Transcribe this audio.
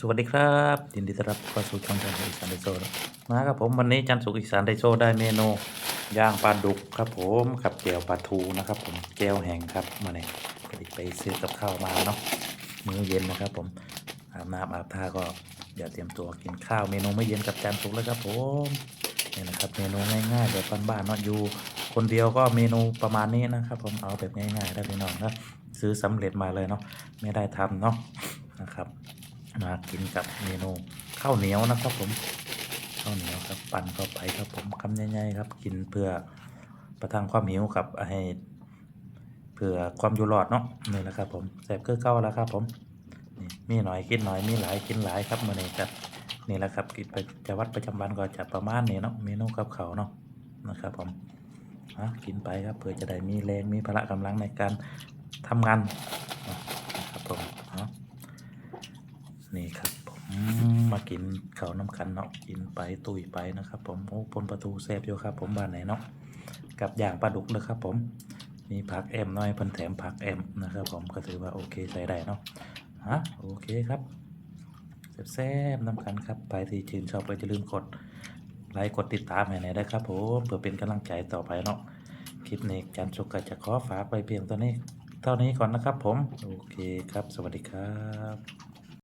สวัสดีครับยินดีต้อนรับเข้าสู่ช่องจันทร์อีสานไดโซนะครับผมวันนี้จันทร์สุขอีสานไดโซได้เมนูย่างปลาดุกครับผมกับแจ่วปลาทูนะครับผมแจ่วแห้งครับมาเนี่ยพอดีไปซื้อกับข้าวมาเนาะมื้อเย็นนะครับ ผมอาบน้ำอาบท่าก็เดี๋ยวเตรียมตัวกินข้าวเมนูไมื้อเย็นกับจันทร์สุขแล้วครับผมนี่นะครับเมนูง่ายๆแบบบ้านๆเนาะอยู่คนเดียวก็เมนูประมาณนี้นะครับผมเอาแบบง่ายๆได้พี่น้องครับซื้อสำเร็จมาเลยเนาะไม่ได้ทำเนาะนะครับ มากินกับเมนูข้าวเหนียวนะครับผมข้าวเหนียวครับปั่นเข้าไปครับผมคำใหญ่ๆครับ กินเพื่อประทังความหิวกับให้เพื่อความอยู่รอดเนาะนี่แหละครับผมแสบคือเก้าแล้วครับผมนี่มีหน่อยกินหน่อยมีหลายกินหลายครับมื่อนี้ครับนี่แหละครับกินไปจะวัดประจำวันก็จะประมาณนี้เนาะเมนูกับเขาเนาะนะครับผมอะกินไปครับเพื่อจะได้มีแรงมีพละกำลังในการทำงานนะครับผมเนาะ นี่ครับผมมากินข้าวน้ำกันเนาะกินไปตุยไปนะครับ ผมโอ้ปนประตูแซบอยู่ครับ ผมบ้านไหนเนาะกับอย่างปลาดุกเลยครับ ผมมีผักแอมน้อยเพิ่นแถมผักแอมนะครับ ผมก็ถือว่าโอเคใช้ได้เนาะฮะโอเคครับแซ่บๆน้ำกันครับไปที่ชื่นชอบก็จะลืมกดไลค์กดติดตามให้หน่อยได้ครับผมเพื่อเป็นกำลังใจต่อไปเนาะคลิปนี้จันสุกก็จะขอฝากไปเพียงตัวนี้ เท่านี้ก่อนนะครับผม โอเคครับ สวัสดีครับ